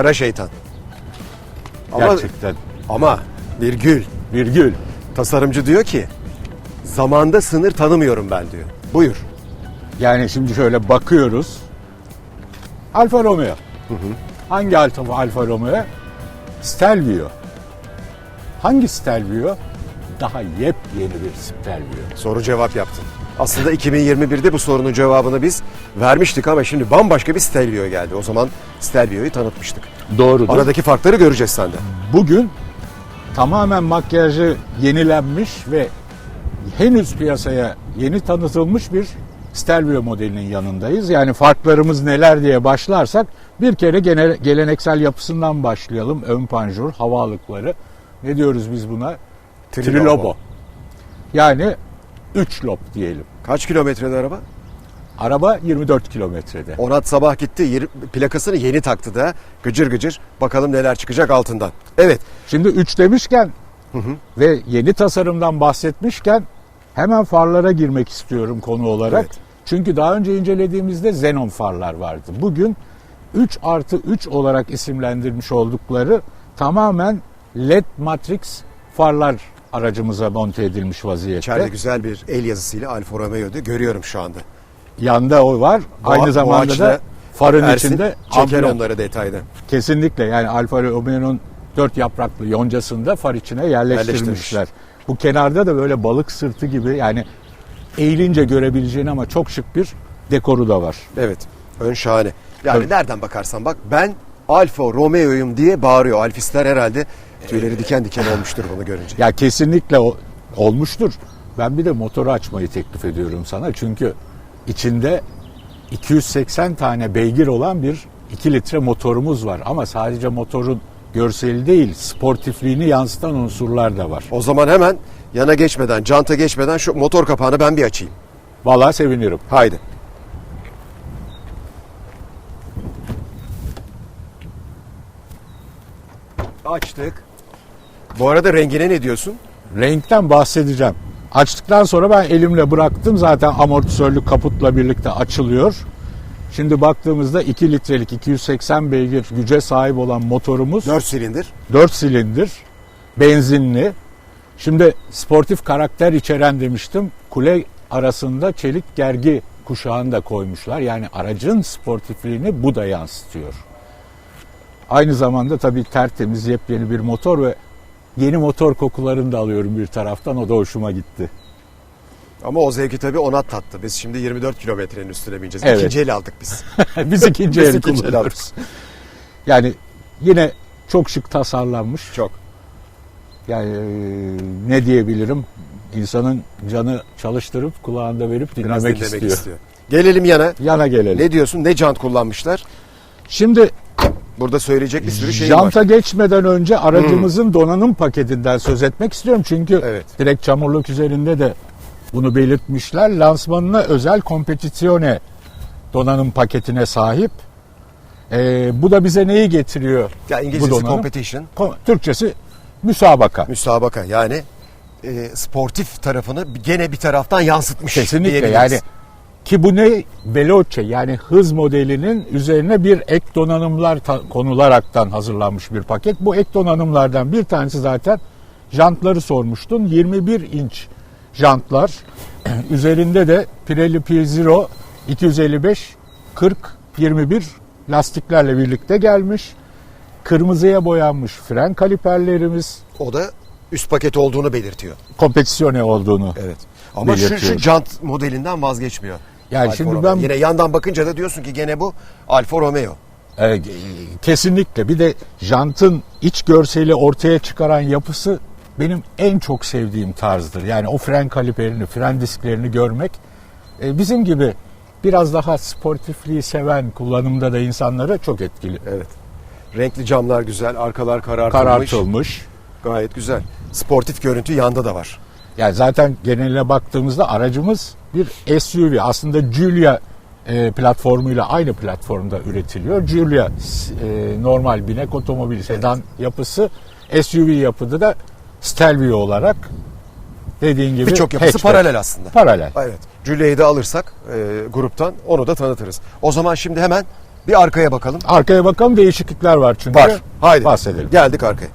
Kara şeytan. Ama, Gerçekten. ama virgül. Virgül. Tasarımcı diyor ki zamanda sınır tanımıyorum ben diyor. Buyur. Yani şimdi şöyle bakıyoruz. Alfa Romeo. Hangi Alfa, Alfa Romeo? Stelvio. Hangi Stelvio? Daha yepyeni bir Stelvio. Soru cevap yaptın. Aslında 2021'de bu sorunun cevabını biz vermiştik ama şimdi bambaşka bir Stelvio geldi. O zaman Stelvio'yu tanıtmıştık. Doğrudur. Aradaki farkları göreceğiz sende. Bugün tamamen makyajı yenilenmiş ve henüz piyasaya yeni tanıtılmış bir Stelvio modelinin yanındayız. Yani farklarımız neler diye başlarsak bir kere gene, geleneksel yapısından başlayalım. Ön panjur, havalıkları. Ne diyoruz biz buna? Trilobo. Trilobo. Yani 3 lob diyelim. Kaç kilometrede araba? Araba 24 kilometrede. Onat sabah gitti yeri- plakasını yeni taktı da gıcır gıcır bakalım neler çıkacak altından. Evet Şimdi 3 demişken ve yeni tasarımdan bahsetmişken hemen farlara girmek istiyorum konu olarak. Evet. Çünkü daha önce incelediğimizde xenon farlar vardı. Bugün 3 artı 3 olarak isimlendirmiş oldukları tamamen LED matrix farlar aracımıza monte edilmiş vaziyette. içeride güzel bir el yazısıyla Alfa Romeo'du görüyorum şu anda. Yanda o var. Boğa- Aynı zamanda da farın Ersin içinde çeker amblem. onları detayda. Kesinlikle yani Alfa Romeo'nun dört yapraklı yoncasını da far içine yerleştirmişler. Yerleştirmiş. Bu kenarda da böyle balık sırtı gibi yani eğilince görebileceğin ama çok şık bir dekoru da var. Evet ön şahane. Yani Tabii. nereden bakarsan bak ben Alfa Romeo'yum diye bağırıyor. Alfistler herhalde tüyleri diken diken olmuştur bunu görünce. Ya kesinlikle o, olmuştur. Ben bir de motoru açmayı teklif ediyorum sana. Çünkü içinde 280 tane beygir olan bir 2 litre motorumuz var. Ama sadece motorun görseli değil, sportifliğini yansıtan unsurlar da var. O zaman hemen yana geçmeden, canta geçmeden şu motor kapağını ben bir açayım. Vallahi sevinirim. Haydi. Açtık. Bu arada rengine ne diyorsun? Renkten bahsedeceğim. Açtıktan sonra ben elimle bıraktım. Zaten amortisörlü kaputla birlikte açılıyor. Şimdi baktığımızda 2 litrelik 280 beygir güce sahip olan motorumuz 4 silindir. 4 silindir, benzinli. Şimdi sportif karakter içeren demiştim. Kule arasında çelik gergi kuşağını da koymuşlar. Yani aracın sportifliğini bu da yansıtıyor. Aynı zamanda tabii tertemiz yepyeni bir motor ve yeni motor kokularını da alıyorum bir taraftan. O da hoşuma gitti. Ama o zevki tabii Onat tattı. Biz şimdi 24 kilometrenin üstüne bineceğiz. Evet. İkinci el aldık biz. Biz ikinci el kullanıyoruz. Yani yine çok şık tasarlanmış. Çok. Yani e, ne diyebilirim? İnsanın canı çalıştırıp kulağında verip Biraz dinlemek dinlemek istiyor. istiyor. Gelelim yana. Yana gelelim. Ne diyorsun? Ne jant kullanmışlar? Şimdi Burada söyleyecek bir sürü şey var. janta geçmeden önce aracımızın donanım paketinden söz etmek istiyorum. Çünkü Evet. direkt çamurluk üzerinde de bunu belirtmişler. Lansmanına özel kompetitione donanım paketine sahip. E, bu da bize neyi getiriyor? Ya İngilizcesi competition, Ko- Türkçesi müsabaka. müsabaka. Yani e, sportif tarafını gene bir taraftan yansıtmış. Kesinlikle yani ki bu ne Veloce yani hız modelinin üzerine bir ek donanımlar ta- konularaktan hazırlanmış bir paket. Bu ek donanımlardan bir tanesi zaten jantları sormuştun. 21 inç jantlar. Üzerinde de Pirelli P Zero 255 40 21 lastiklerle birlikte gelmiş. Kırmızıya boyanmış fren kaliperlerimiz O da üst paket olduğunu belirtiyor. kompetisyone olduğunu Evet. Ama şu, şu jant modelinden vazgeçmiyor. Yani Alfa şimdi Romeo. ben- Yine yandan bakınca da diyorsun ki gene bu Alfa Romeo. E, kesinlikle. Bir de jantın iç görseli ortaya çıkaran yapısı benim en çok sevdiğim tarzdır. Yani o fren kaliperini, fren disklerini görmek e, bizim gibi biraz daha sportifliği seven kullanımda da insanlara çok etkili. Evet. Renkli camlar güzel, arkalar karartılmış. Karartılmış. Gayet güzel. Sportif görüntü yanda da var. Yani zaten geneline baktığımızda aracımız bir SUV. Aslında Giulia e, platformuyla aynı platformda üretiliyor. Giulia e, normal binek otomobil sedan yapısı SUV yapıda da Stelvio olarak dediğin gibi Birçok yapısı hatchback. paralel aslında. Paralel. Evet. Julia'yı da alırsak e, gruptan onu da tanıtırız. O zaman şimdi hemen Bir arkaya bakalım. Arkaya bakalım değişiklikler var çünkü. Var. Haydi. Bahsedelim. Geldik arkaya.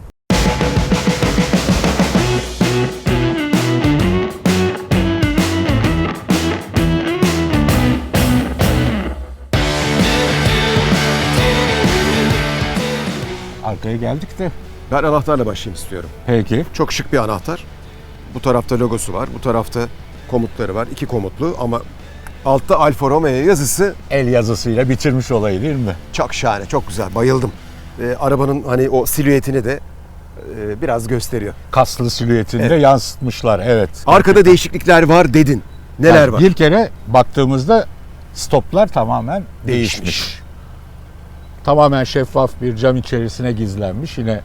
Arkaya geldik de. Ben anahtarla başlayayım istiyorum. Peki. Çok şık bir anahtar. Bu tarafta logosu var. Bu tarafta komutları var. İki komutlu ama altta Alfa Romeo yazısı El yazısıyla bitirmiş olayı değil mi? çok şahane, çok güzel. Bayıldım. Ee, arabanın hani o silüetini de e, biraz gösteriyor. Kaslı silüetinde yansıtmışlar. Evet. Arkada değişiklikler var dedin. Neler Yani var? Bir kere baktığımızda stoplar tamamen Değişmiş. Tamamen şeffaf bir cam içerisine gizlenmiş. Yine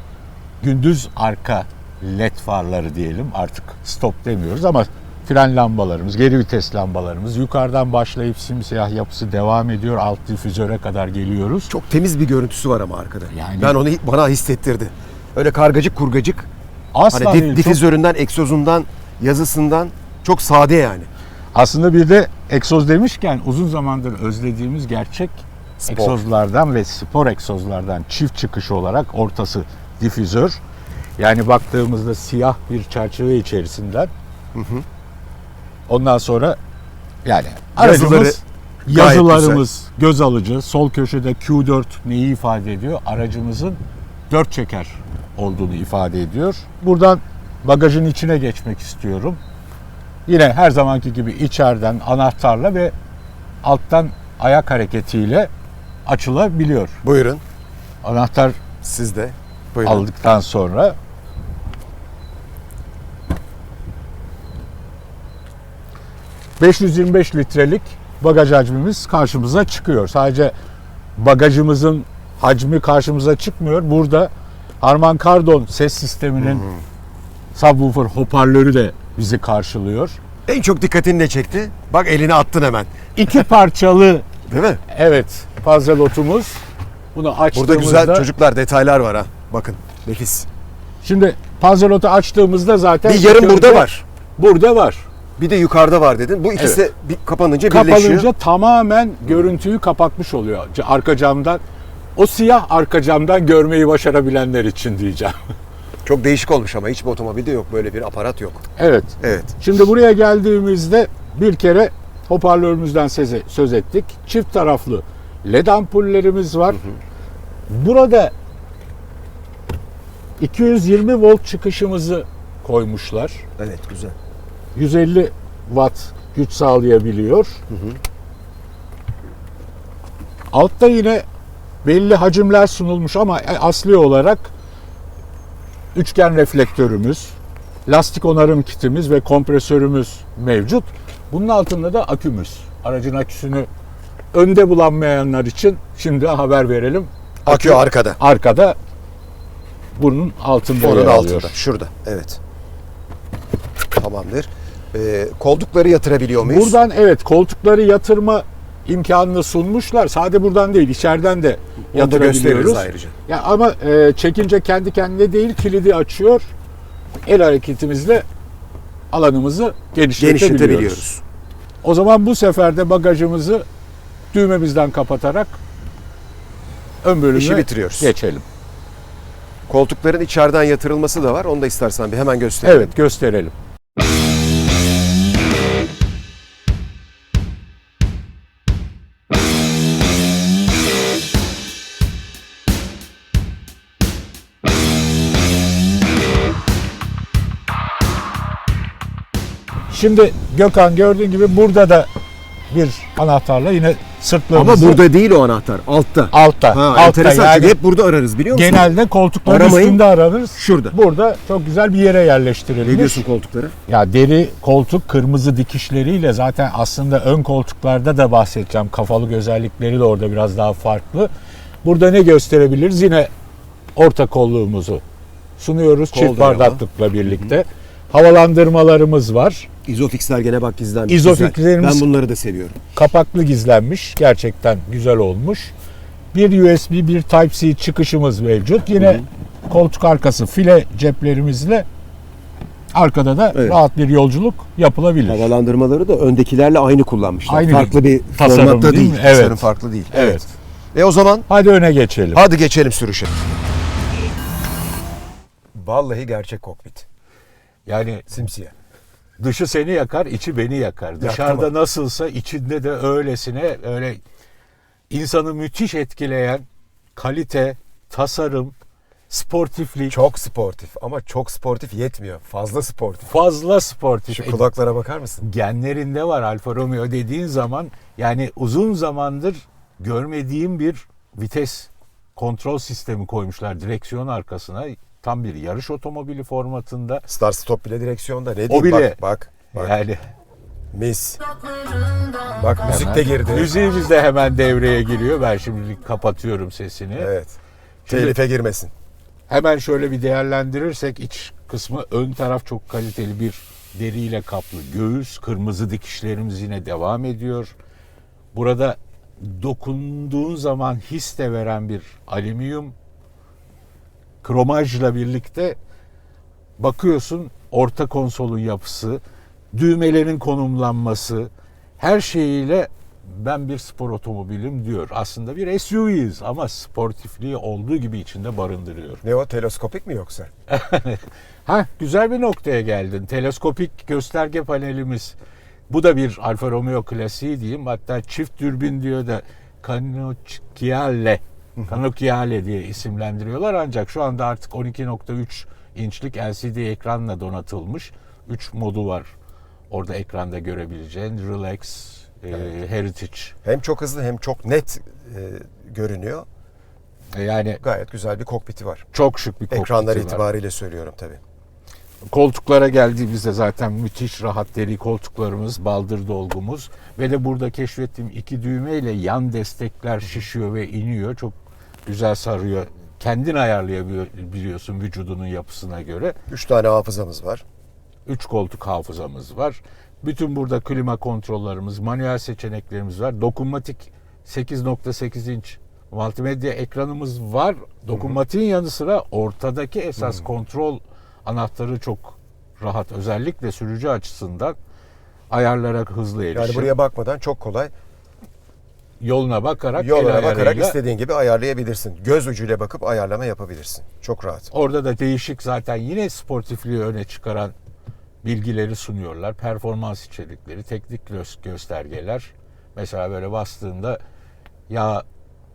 gündüz arka led farları diyelim artık stop demiyoruz ama fren lambalarımız, geri vites lambalarımız yukarıdan başlayıp simsiyah yapısı devam ediyor. Alt difüzöre kadar geliyoruz. Çok temiz bir görüntüsü var ama arkada. Yani- Ben onu bana hissettirdi. Öyle kargacık kurgacık. Asla Hani değil, çok- difüzöründen, egzozundan, yazısından çok sade yani. Aslında bir de egzoz demişken uzun zamandır özlediğimiz gerçek Spor. egzozlardan ve spor egzozlardan çift çıkış olarak ortası difüzör. Yani baktığımızda siyah bir çerçeve içerisinden ondan sonra yani Yazıları aracımız gayet yazılarımız göz alıcı. Sol köşede Q4 neyi ifade ediyor? Aracımızın dört çeker olduğunu ifade ediyor. Buradan bagajın içine geçmek istiyorum. Yine her zamanki gibi içeriden anahtarla ve alttan ayak hareketiyle açılabiliyor. Buyurun. Anahtar Siz de. Buyurun. aldıktan sonra ...525 litrelik bagaj hacmimiz karşımıza çıkıyor. Sadece bagajımızın hacmi karşımıza çıkmıyor. Burada Harman Kardon ses sisteminin subwoofer hoparlörü de bizi karşılıyor. En çok dikkatini ne çekti? Bak elini attın hemen. İki parçalı Değil mi? evet lotumuz. Bunu açtığımızda Burada güzel çocuklar detaylar var ha. Bakın nefis. Şimdi panzelotu açtığımızda zaten Bir yarım burada var. Burada var. Bir de yukarıda var dedin. Bu ikisi de bir kapanınca birleşiyor. Kapanınca tamamen görüntüyü kapatmış oluyor arka camdan. O siyah arka camdan görmeyi başarabilenler için diyeceğim. Çok değişik olmuş ama hiçbir otomobilde yok böyle bir aparat yok. Evet. Evet. Şimdi buraya geldiğimizde bir kere hoparlörümüzden söz ettik. Çift taraflı led ampullerimiz var. Burada 220 volt çıkışımızı koymuşlar. Evet güzel. 150 watt güç sağlayabiliyor. Altta yine belli hacimler sunulmuş ama asli olarak üçgen reflektörümüz, lastik onarım kitimiz ve kompresörümüz mevcut. Bunun altında da akümüz. Aracın aküsünü önde bulanmayanlar için şimdi haber verelim. Akü arkada. Arkada bunun altında Onun yer altında. alıyor. Şurada. Evet. Tamamdır. Ee, koltukları yatırabiliyor muyuz? Buradan evet koltukları yatırma imkanını sunmuşlar. Sade buradan değil, içeriden de Onu yatırabiliyoruz. ayrıca. Ya ama e, çekince kendi kendine değil, kilidi açıyor. El hareketimizle alanımızı genişletebiliyoruz. Genişletebiliyoruz. O zaman bu sefer de bagajımızı düğmemizden kapatarak ön bölüme İşi bitiriyoruz. geçelim. Koltukların içeriden yatırılması da var. Onu da istersen bir hemen gösterelim. Evet, gösterelim. Şimdi Gökhan gördüğün gibi burada da bir anahtarla yine Ama sırtlarımızı burada değil o anahtar. Altta. altta. Ha, altta enteresan yani hep burada ararız biliyor musun? genelde koltukların Aramayın. üstünde aranırız. Şurada. Burada çok güzel bir yere yerleştirilmiş. Ne diyorsun koltuklara? Ya deri koltuk kırmızı dikişleriyle zaten aslında ön koltuklarda da bahsedeceğim. Kafalık özellikleri de orada biraz daha farklı. Burada ne gösterebiliriz? Yine orta kolluğumuzu sunuyoruz Kol çift dayalı. bardaklıkla birlikte. Havalandırmalarımız var. İzofixler gene bak gizlenmiş. İzofixlerimiz- Güzel. Ben bunları da seviyorum. Kapaklı gizlenmiş. Gerçekten güzel olmuş. Bir USB, bir Type-C çıkışımız mevcut. Yine koltuk arkası file ceplerimizle arkada da Evet. rahat bir yolculuk yapılabilir. Havalandırmaları da öndekilerle aynı kullanmışlar. Aynı farklı bir tasarım formatta değil değil. mi? Tasarım Evet. farklı değil. Evet. E o zaman Hadi öne geçelim. hadi geçelim sürüşe. Vallahi gerçek kokpit. Yani Simsiyah. dışı seni yakar, içi beni yakar. Dışarıda mı? nasılsa içinde de öylesine öyle insanı müthiş etkileyen kalite, tasarım, sportiflik, Çok sportif ama çok sportif yetmiyor. Fazla sportif. fazla sportif. Şu E, kulaklara bakar mısın? genlerinde var Alfa Romeo dediğin zaman yani uzun zamandır görmediğim bir vites kontrol sistemi koymuşlar direksiyon arkasına. Tam bir yarış otomobili formatında. Start stop bile direksiyonda. Ne diyeyim? bile. Bak bak. bak. Yani Mis. Bak müzik de girdi. Müziğimiz de hemen devreye giriyor. Ben şimdi kapatıyorum sesini. Evet. Şimdi- Telife girmesin. Hemen şöyle bir değerlendirirsek iç kısmı ön taraf çok kaliteli bir deriyle kaplı göğüs. Kırmızı dikişlerimiz yine devam ediyor. Burada dokunduğun zaman his de veren bir alüminyum kromajla birlikte bakıyorsun orta konsolun yapısı, düğmelerin konumlanması, her şeyiyle ben bir spor otomobilim diyor. Aslında bir SUV'yiz ama sportifliği olduğu gibi içinde barındırıyor. Ne o teleskopik mi yoksa? Ha güzel bir noktaya geldin. Teleskopik gösterge panelimiz. Bu da bir Alfa Romeo klasiği diyeyim. Hatta çift dürbün diyor da Canocchiale. Canocchiale diye isimlendiriyorlar. Ancak şu anda artık 12.3 inçlik LCD ekranla donatılmış. 3 modu var. Orada ekranda görebileceğin Relax, e, Heritage. Hem çok hızlı hem çok net e, görünüyor. E, Yani Gayet güzel bir kokpiti var. çok şık bir kokpiti Ekranlar var. itibariyle söylüyorum tabii. Koltuklara geldiğimizde zaten müthiş rahat deri koltuklarımız, baldır dolgumuz ve de burada keşfettiğim iki düğmeyle yan destekler şişiyor ve iniyor. Çok güzel sarıyor. Kendin ayarlayabiliyorsun vücudunun yapısına göre. Üç tane hafızamız var. 3 koltuk hafızamız var. Bütün burada klima kontrollerimiz, manuel seçeneklerimiz var. Dokunmatik 8.8 inç multimedya ekranımız var. Dokunmatiğin yanı sıra ortadaki esas kontrol anahtarı çok rahat. Özellikle sürücü açısından ayarlara hızlı erişim. Yani buraya bakmadan çok kolay yoluna bakarak yollara bakarak istediğin gibi ayarlayabilirsin. Göz ucuyla bakıp ayarlama yapabilirsin. Çok rahat. Orada da değişik zaten yine sportifliği öne çıkaran bilgileri sunuyorlar. Performans içerikleri, teknik gö- göstergeler. Mesela böyle bastığında yağ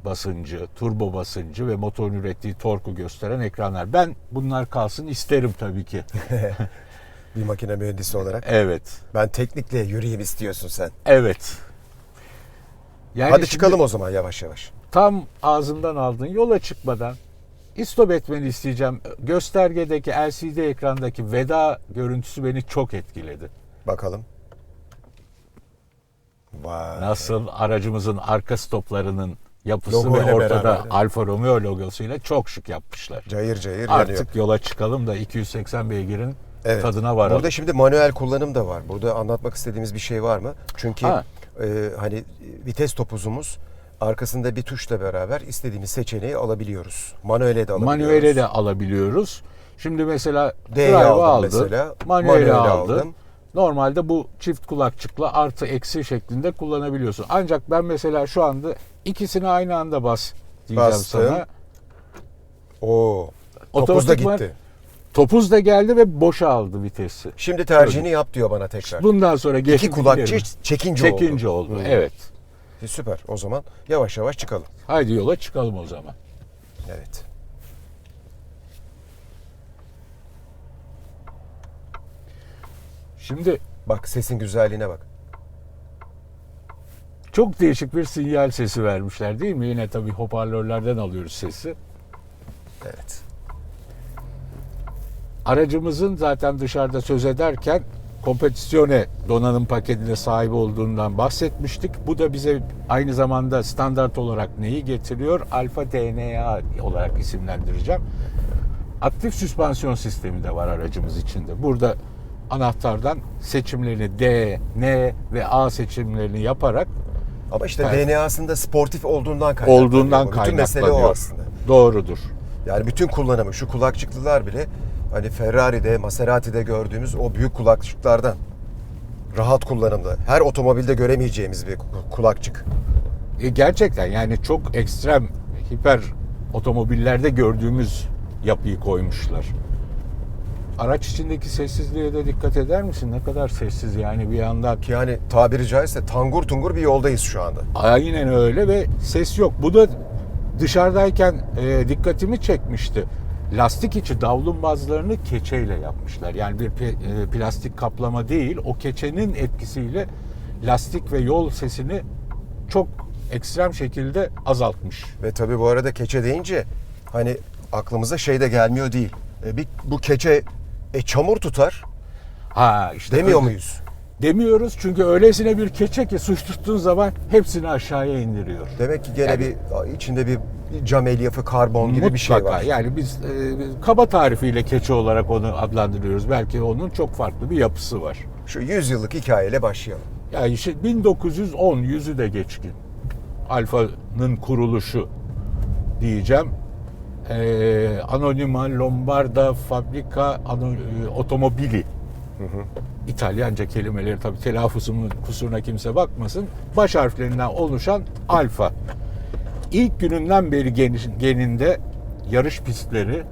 basıncı, turbo basıncı ve motorun ürettiği torku gösteren ekranlar. Ben bunlar kalsın isterim tabii ki. Bir makine mühendisi olarak. Evet. Ben teknikle yürüyeyim istiyorsun sen. Evet. Yani Hadi çıkalım o zaman yavaş yavaş. Tam ağzımdan aldın. Yola çıkmadan istop etmeni isteyeceğim. Göstergedeki LCD ekrandaki veda görüntüsü beni çok etkiledi. Bakalım. Vay. Nasıl aracımızın arka stoplarının yapısı Logoyla ve ortada beraber. Alfa Romeo logosuyla çok şık yapmışlar. Cayır cayır Artık yanıyor. yola çıkalım da 280 beygirin Evet. tadına varalım. Burada şimdi manuel kullanım da var. Burada anlatmak istediğimiz bir şey var mı? Çünkü Ha. E, hani vites topuzumuz arkasında bir tuşla beraber istediğimiz seçeneği alabiliyoruz. Manuele de alabiliyoruz. Manuele de alabiliyoruz. Şimdi mesela D'yi aldım aldım, mesela, manueli manueli aldım. aldım. Normalde bu çift kulakçıkla artı eksi şeklinde kullanabiliyorsun. Ancak ben mesela şu anda ikisini aynı anda bas diyeceğim Bastım. sana. Oo. Topuz da gitti. Topuz da geldi ve boşa aldı vitesi. Şimdi tercihini yap diyor bana tekrar. Bundan sonra İki geçip kulakçı çekince, çekince oldu. oldu. Evet. Süper. O zaman yavaş yavaş çıkalım. Haydi yola çıkalım o zaman. Evet. Şimdi Bak sesin güzelliğine bak. çok değişik bir sinyal sesi vermişler değil mi? Yine tabii hoparlörlerden alıyoruz sesi. Evet. Aracımızın zaten dışarıda söz ederken kompetisyone donanım paketine sahip olduğundan bahsetmiştik. Bu da bize aynı zamanda standart olarak neyi getiriyor? Alfa DNA olarak isimlendireceğim. Aktif süspansiyon sistemi de var aracımız içinde. Burada anahtardan seçimlerini D, N ve A seçimlerini yaparak Ama işte Evet. DNA'sında sportif olduğundan kaynaklanıyor. olduğundan bu. Bütün mesele o kaynaklanıyor. aslında. Doğrudur. Yani bütün kullanımı şu kulakçıklılar bile hani Ferrari'de, Maserati'de gördüğümüz o büyük kulakçıklardan. Rahat kullanımda. Her otomobilde göremeyeceğimiz bir kulakçık. E, gerçekten yani çok ekstrem hiper otomobillerde gördüğümüz yapıyı koymuşlar. Araç içindeki sessizliğe de dikkat eder misin? Ne kadar sessiz yani bir yandan. Yani tabiri caizse tangur tungur bir yoldayız şu anda. Aynen öyle ve ses yok. Bu da dışarıdayken e, dikkatimi çekmişti. Lastik içi davlumbazlarını keçeyle yapmışlar. Yani bir e, plastik kaplama değil. O keçenin etkisiyle lastik ve yol sesini çok ekstrem şekilde azaltmış. Ve tabii bu arada keçe deyince hani aklımıza şey de gelmiyor değil. E, bir, bu keçe e, çamur tutar Ha işte demiyor öyle- muyuz? Demiyoruz çünkü öylesine bir keçe ki suç tuttuğun zaman hepsini aşağıya indiriyor. Demek ki gene Yani- bir içinde bir cam elyafı, karbon gibi bir şey Mutlaka. var. Yani biz e, kaba tarifiyle keçe olarak onu adlandırıyoruz. Belki onun çok farklı bir yapısı var. Şu 100 yıllık hikayeyle başlayalım. Yani işte 1910 yüzü de geçkin. Alfa'nın kuruluşu diyeceğim. Ee, Anonima Lombarda Fabrica Ano- e, Otomobili. İtalyanca kelimeleri tabii telaffuzumun kusuruna kimse bakmasın. Baş harflerinden oluşan Alfa. İlk gününden beri gen- geninde yarış pistleri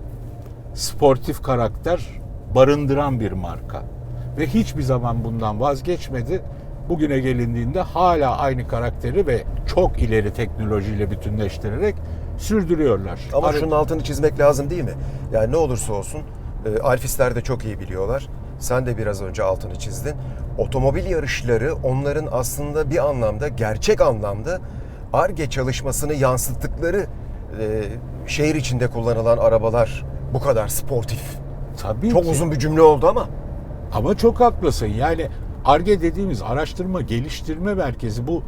sportif karakter barındıran bir marka. Ve hiçbir zaman bundan vazgeçmedi. Bugüne gelindiğinde hala aynı karakteri ve çok ileri teknolojiyle bütünleştirerek sürdürüyorlar. Ama Ar- şunun altını çizmek lazım değil mi? Yani ne olursa olsun e, Alfistler de çok iyi biliyorlar. Sen de biraz önce altını çizdin. Otomobil yarışları onların aslında bir anlamda, gerçek anlamda ARGE çalışmasını yansıttıkları e, şehir içinde kullanılan arabalar bu kadar sportif. Tabii Çok ki. uzun bir cümle oldu ama. Ama çok haklısın. Yani ARGE dediğimiz araştırma geliştirme merkezi bu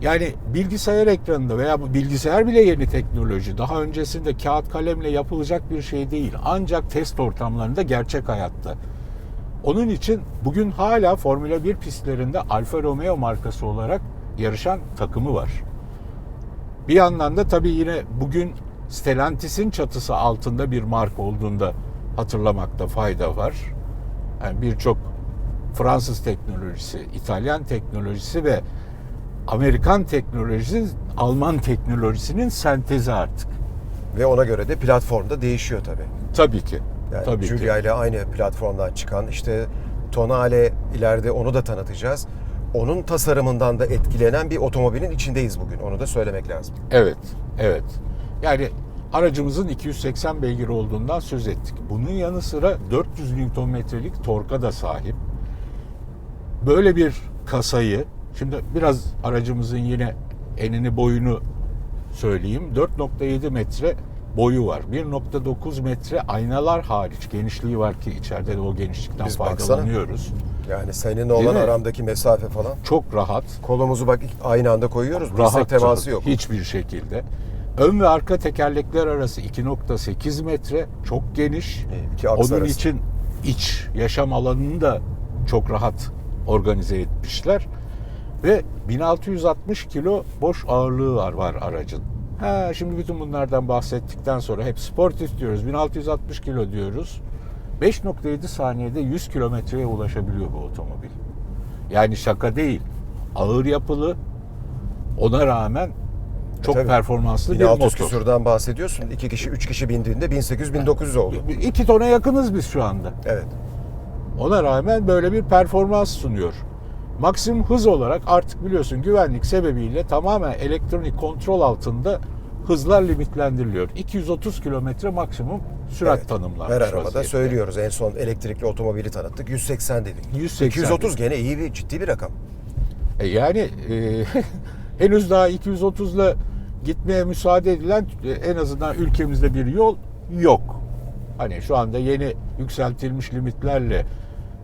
yani bilgisayar ekranında veya bu bilgisayar bile yeni teknoloji. Daha öncesinde kağıt kalemle yapılacak bir şey değil. Ancak test ortamlarında gerçek hayatta. Onun için bugün hala Formula 1 pistlerinde Alfa Romeo markası olarak yarışan takımı var. Bir yandan da tabii yine bugün Stellantis'in çatısı altında bir marka olduğunda hatırlamakta fayda var. Yani birçok Fransız teknolojisi, İtalyan teknolojisi ve Amerikan teknolojisi, Alman teknolojisinin sentezi artık. Ve ona göre de platformda değişiyor tabii. Tabii ki. Yani tabii Giulia ki. ile aynı platformdan çıkan işte Tonale ileride onu da tanıtacağız. Onun tasarımından da etkilenen bir otomobilin içindeyiz bugün. Onu da söylemek lazım. Evet, evet. Yani aracımızın 280 beygir olduğundan söz ettik. Bunun yanı sıra 400 Nm'lik torka da sahip. Böyle bir kasayı, şimdi biraz aracımızın yine enini boyunu söyleyeyim. 4.7 metre boyu var. 1.9 metre aynalar hariç genişliği var ki içeride de o genişlikten Biz baksana. Yani seninle olan mi? aramdaki mesafe falan. Çok rahat. Kolumuzu bak aynı anda koyuyoruz. Rahat teması yok. Hiçbir şekilde. Ön ve arka tekerlekler arası 2.8 metre. Çok geniş. İki Onun arası. için iç yaşam alanını da çok rahat organize etmişler. Ve 1660 kilo boş ağırlığı var, var aracın. Ha, şimdi bütün bunlardan bahsettikten sonra hep sportif diyoruz. 1660 kilo diyoruz. 5.7 saniyede 100 kilometreye ulaşabiliyor bu otomobil. Yani şaka değil. Ağır yapılı. Ona rağmen çok tabii. performanslı bir 1600 motor. küsurdan bahsediyorsun. 2 kişi, 3 kişi bindiğinde 1800-1900 oldu. 2 tona yakınız biz şu anda. Evet. Ona rağmen böyle bir performans sunuyor. Maksimum hız olarak artık biliyorsun güvenlik sebebiyle tamamen elektronik kontrol altında hızlar limitlendiriliyor. 230 kilometre maksimum sürat Evet. tanımlanmış Her arabada vaziyette. söylüyoruz. En son elektrikli otomobili tanıttık. 180 dedik. 180 230 gene iyi bir ciddi bir rakam. E yani e, henüz daha 230 ile gitmeye müsaade edilen e, en azından ülkemizde bir yol yok. Hani şu anda yeni yükseltilmiş limitlerle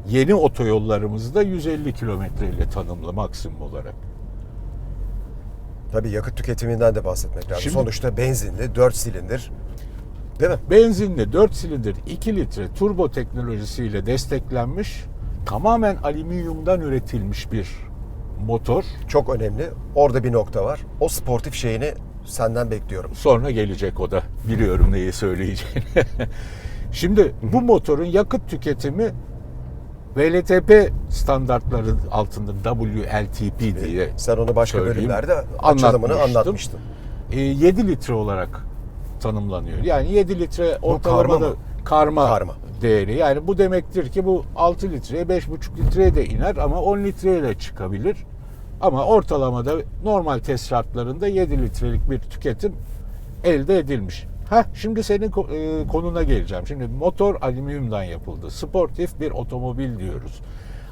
yeni otoyollarımızda 150 kilometre ile tanımlı maksimum olarak. Tabii yakıt tüketiminden de bahsetmek lazım. Şimdi- Sonuçta benzinli, 4 silindir. Değil mi? Benzinli 4 silindir 2 litre turbo teknolojisiyle desteklenmiş tamamen alüminyumdan üretilmiş bir motor. Çok önemli. Orada bir nokta var. O sportif şeyini senden bekliyorum. Sonra gelecek o da. Biliyorum neyi söyleyeceğini. Şimdi bu motorun yakıt tüketimi VLTP standartları altında WLTP diye Sen onu başka söyleyeyim. bölümlerde açılımını Anlatmıştım. anlatmıştın. e, 7 litre olarak tanımlanıyor. Yani 7 litre ortalamada karma karma, Karma. değeri. Yani bu demektir ki bu 6 litreye 5,5 litreye de iner ama 10 litreye de çıkabilir. Ama ortalamada normal test şartlarında 7 litrelik bir tüketim elde edilmiş. Heh, şimdi senin e, konuna geleceğim. Şimdi motor alüminyumdan yapıldı. Sportif bir otomobil diyoruz.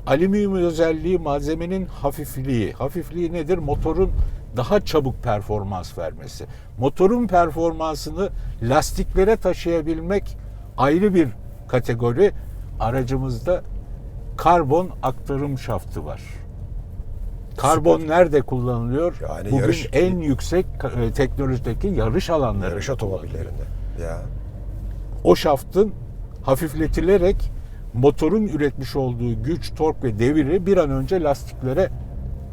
Alüminyum özelliği malzemenin hafifliği. Hafifliği nedir? Motorun daha çabuk performans vermesi. Motorun performansını lastiklere taşıyabilmek ayrı bir kategori. Aracımızda karbon aktarım şaftı var. Karbon nerede kullanılıyor? Yani Bugün yarış- en yüksek e, teknolojideki yarış alanlarında. Yarış otomobillerinde. Ya. O şaftın hafifletilerek motorun üretmiş olduğu güç, tork ve deviri bir an önce lastiklere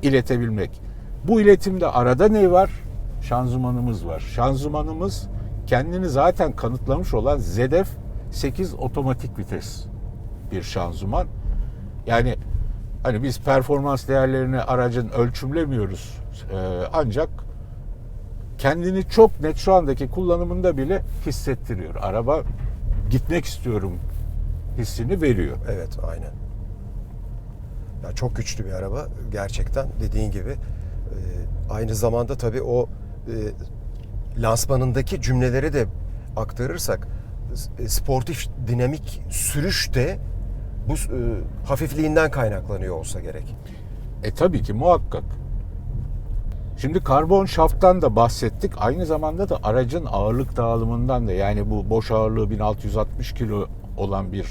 iletebilmek. Bu iletimde arada ne var? Şanzımanımız var. Şanzımanımız kendini zaten kanıtlamış olan ZF 8 otomatik vites bir şanzıman. Yani hani biz performans değerlerini aracın ölçümlemiyoruz. Ee, ancak kendini çok net şu andaki kullanımında bile hissettiriyor. Araba gitmek istiyorum hissini veriyor. Evet aynen. Ya çok güçlü bir araba gerçekten dediğin gibi. Ee, aynı zamanda tabii o e, lansmanındaki cümleleri de aktarırsak e, sportif dinamik sürüş de bu e, hafifliğinden kaynaklanıyor olsa gerek. E tabii ki muhakkak. Şimdi karbon şafttan da bahsettik. Aynı zamanda da aracın ağırlık dağılımından da yani bu boş ağırlığı 1660 kilo olan bir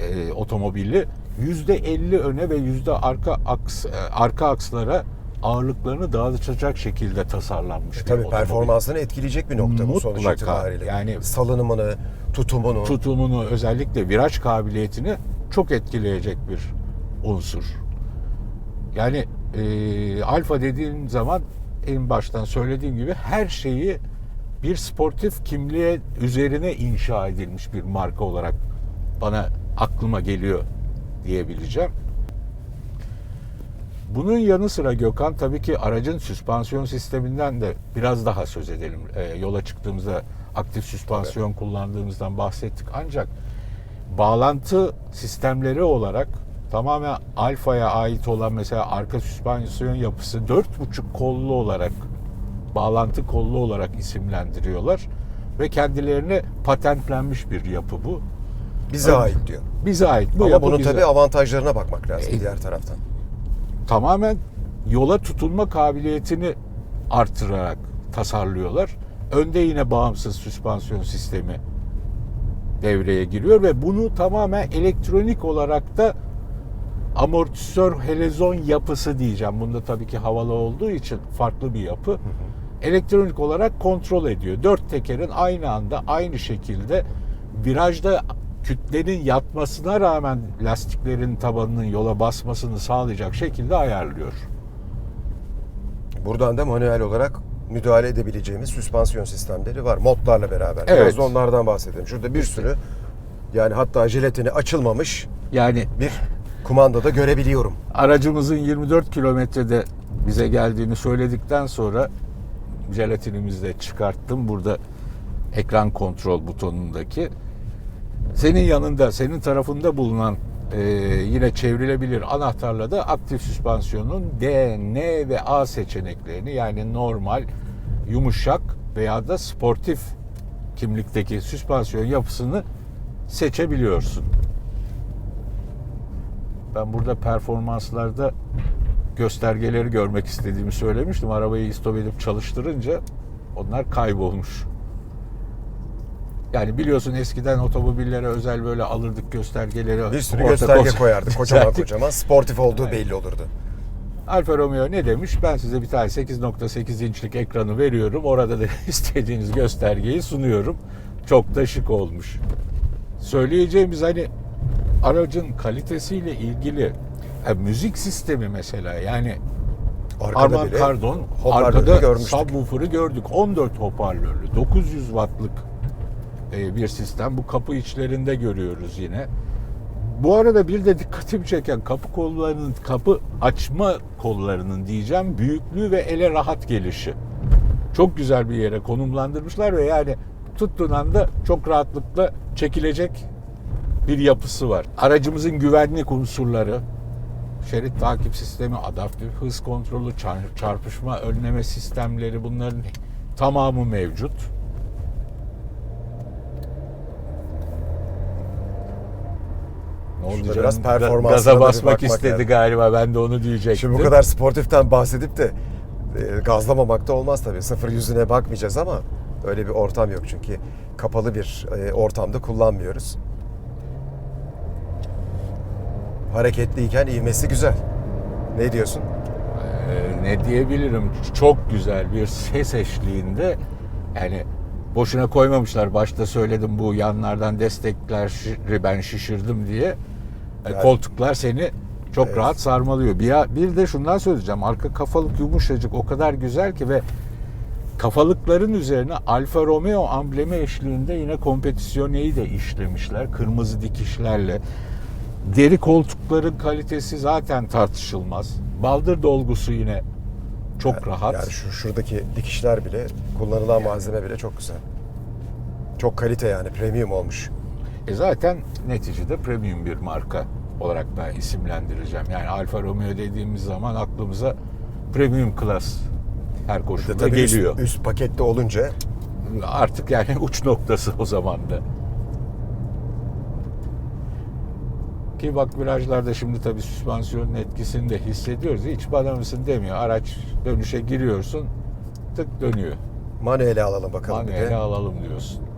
e, otomobili %50 öne ve yüzde arka aks, e, arka akslara ağırlıklarını dağıtacak şekilde tasarlanmış E, tabii otomobil. performansını etkileyecek bir nokta bu sonuç Mutlaka. itibariyle. Yani- salınımını, tutumunu. tutumunu özellikle viraj kabiliyetini çok etkileyecek bir unsur. Yani e, alfa dediğin zaman en baştan söylediğim gibi her şeyi bir sportif kimliğe üzerine inşa edilmiş bir marka olarak bana aklıma geliyor diyebileceğim. Bunun yanı sıra Gökhan tabii ki aracın süspansiyon sisteminden de biraz daha söz edelim. E, yola çıktığımızda aktif süspansiyon kullandığımızdan bahsettik. Ancak bağlantı sistemleri olarak tamamen Alfa'ya ait olan mesela arka süspansiyon yapısı 4.5 kollu olarak bağlantı kollu olarak isimlendiriyorlar ve kendilerine patentlenmiş bir yapı bu. Bize Evet. ait diyor. Bize ait. Bu Ama bunun tabii avantajlarına bakmak lazım E, diğer taraftan. tamamen yola tutunma kabiliyetini artırarak tasarlıyorlar. Önde yine bağımsız süspansiyon sistemi devreye giriyor ve bunu tamamen elektronik olarak da amortisör helezon yapısı diyeceğim. Bunda tabii ki havalı olduğu için farklı bir yapı. Elektronik olarak kontrol ediyor. Dört tekerin aynı anda aynı şekilde virajda kütlenin yatmasına rağmen lastiklerin tabanının yola basmasını sağlayacak şekilde ayarlıyor. Buradan da manuel olarak müdahale edebileceğimiz süspansiyon sistemleri var. Modlarla beraber. Evet. Biraz da onlardan bahsedelim. Şurada bir sürü yani hatta jiletini açılmamış Yani bir kumandada görebiliyorum. aracımızın 24 kilometrede bize geldiğini söyledikten sonra jelatinimizi de çıkarttım. Burada ekran kontrol butonundaki senin yanında, senin tarafında bulunan e, yine çevrilebilir anahtarla da aktif süspansiyonun D, N ve A seçeneklerini yani normal, yumuşak veya da sportif kimlikteki süspansiyon yapısını seçebiliyorsun. Ben burada performanslarda göstergeleri görmek istediğimi söylemiştim. Arabayı istop edip çalıştırınca onlar kaybolmuş. Yani biliyorsun eskiden otomobillere özel böyle alırdık göstergeleri. Bir sürü gösterge koyardık. Kocaman kocaman. Sportif olduğu belli olurdu. Alfa Romeo ne demiş? Ben size bir tane 8.8 inçlik ekranı veriyorum. Orada da istediğiniz göstergeyi sunuyorum. Çok da şık olmuş. Söyleyeceğimiz hani aracın kalitesiyle ilgili ha, müzik sistemi mesela yani Arkada Arman bile Kardon arkada görmüştük. subwoofer'ı gördük. 14 hoparlörlü 900 wattlık e, bir sistem. Bu kapı içlerinde görüyoruz yine. Bu arada bir de dikkatimi çeken kapı kollarının, kapı açma kollarının diyeceğim büyüklüğü ve ele rahat gelişi. Çok güzel bir yere konumlandırmışlar ve yani tuttuğun anda çok rahatlıkla çekilecek bir yapısı var. Aracımızın güvenlik unsurları, şerit takip sistemi, adaptif hız kontrolü, çar- çarpışma önleme sistemleri bunların tamamı mevcut. Şurada canım? biraz performansına Gaza basmak istedi lazım. galiba. Ben de onu diyecektim. Şimdi bu kadar sportiften bahsedip de e, gazlamamak da olmaz tabii. Sıfır yüzüne bakmayacağız ama öyle bir ortam yok çünkü kapalı bir e, ortamda kullanmıyoruz. Hareketliyken ivmesi güzel. Ne diyorsun? Ee, ne diyebilirim? Çok güzel bir ses eşliğinde yani boşuna koymamışlar. Başta söyledim bu yanlardan destekleri ben şişirdim diye. E, Yani- Koltuklar seni çok Evet. rahat sarmalıyor. Bir, bir de şundan söyleyeceğim. Arka kafalık yumuşacık o kadar güzel ki ve kafalıkların üzerine Alfa Romeo amblemi eşliğinde yine kompetisyonneyi de işlemişler. Kırmızı dikişlerle. Deri koltukların kalitesi zaten tartışılmaz. Baldır dolgusu yine çok rahat. Yani şu şuradaki dikişler bile, kullanılan malzeme bile çok güzel. Çok kalite yani, premium olmuş. E zaten neticede premium bir marka olarak ben isimlendireceğim. Yani Alfa Romeo dediğimiz zaman aklımıza premium class her koşulda tabii üst- geliyor. Üst, pakette olunca Artık yani uç noktası o zaman da. Ki bak virajlarda şimdi tabii süspansiyonun etkisini de hissediyoruz. Hiç bana mısın demiyor. Araç dönüşe giriyorsun tık dönüyor. manuele alalım bakalım Manuele alalım diyorsun.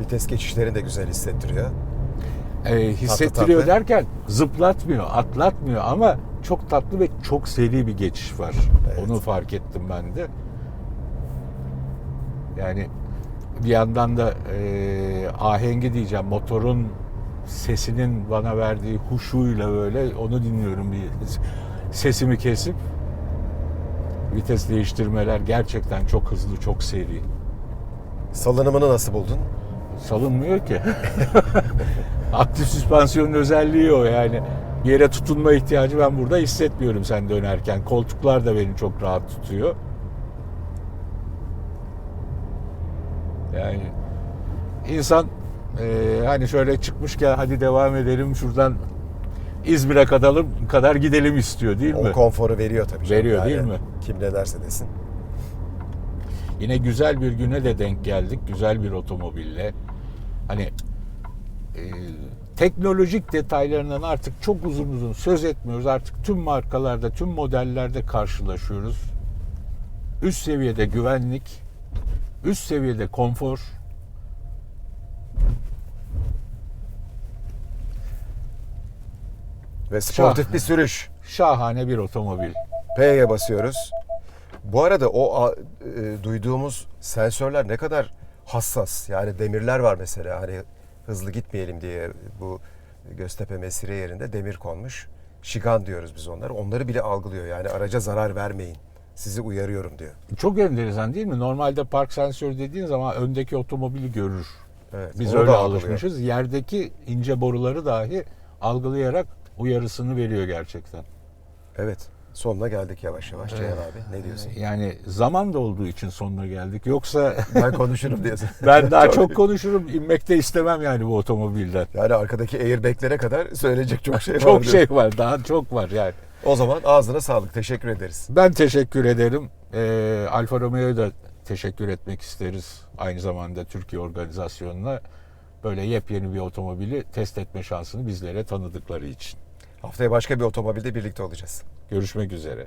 Vites geçişlerini de güzel hissettiriyor. e, hissettiriyor tatlı. derken zıplatmıyor, atlatmıyor ama çok tatlı ve çok seri bir geçiş var. Evet. Onu fark ettim ben de. Yani bir yandan da e, ahengi diyeceğim motorun sesinin bana verdiği huşuyla böyle onu dinliyorum bir sesimi kesip vites değiştirmeler gerçekten çok hızlı çok seri Salınımını nasıl buldun? Salınmıyor ki. Aktif süspansiyonun özelliği o yani. Yere tutunma ihtiyacı ben burada hissetmiyorum sen dönerken. Koltuklar da beni çok rahat tutuyor. Yani insan e, hani şöyle çıkmışken hadi devam edelim şuradan İzmir'e kadar, kadar gidelim istiyor değil mi? O konforu veriyor tabii. Veriyor değil mi? Kim ne derse desin. Yine güzel bir güne de denk geldik. Güzel bir otomobille. Teknolojik detaylarından artık çok uzun uzun söz etmiyoruz. Artık tüm markalarda, tüm modellerde karşılaşıyoruz. Üst seviyede güvenlik, üst seviyede konfor. Ve sportif Şahane. bir sürüş. Şahane bir otomobil. P'ye basıyoruz. Bu arada o a- e, duyduğumuz sensörler ne kadar hassas. Yani demirler var mesela hani hızlı gitmeyelim diye bu Göztepe Mesire yerinde demir konmuş. Şigan diyoruz biz onlara. Onları bile algılıyor. Yani araca zarar vermeyin. Sizi uyarıyorum diyor. Çok enteresan değil mi? Normalde park sensörü dediğin zaman öndeki otomobili görür. Evet, Biz öyle alışmışız. Yerdeki ince boruları dahi algılayarak uyarısını veriyor gerçekten. Evet. Sonuna geldik yavaş yavaş Ceyhan abi. Ne diyorsun? Yani zaman da olduğu için sonuna geldik. Yoksa Ben konuşurum diyorsun. ben daha çok konuşurum. İnmek de istemem yani bu otomobilden. Yani arkadaki airbag'lere kadar söyleyecek çok şey var. Çok şey var. Daha çok var yani. O zaman ağzına sağlık. Teşekkür ederiz. Ben teşekkür ederim. Ee, Alfa Romeo'ya da teşekkür etmek isteriz. Aynı zamanda Türkiye organizasyonuna böyle yepyeni bir otomobili test etme şansını bizlere tanıdıkları için. Haftaya başka bir otomobilde birlikte olacağız. Görüşmek üzere.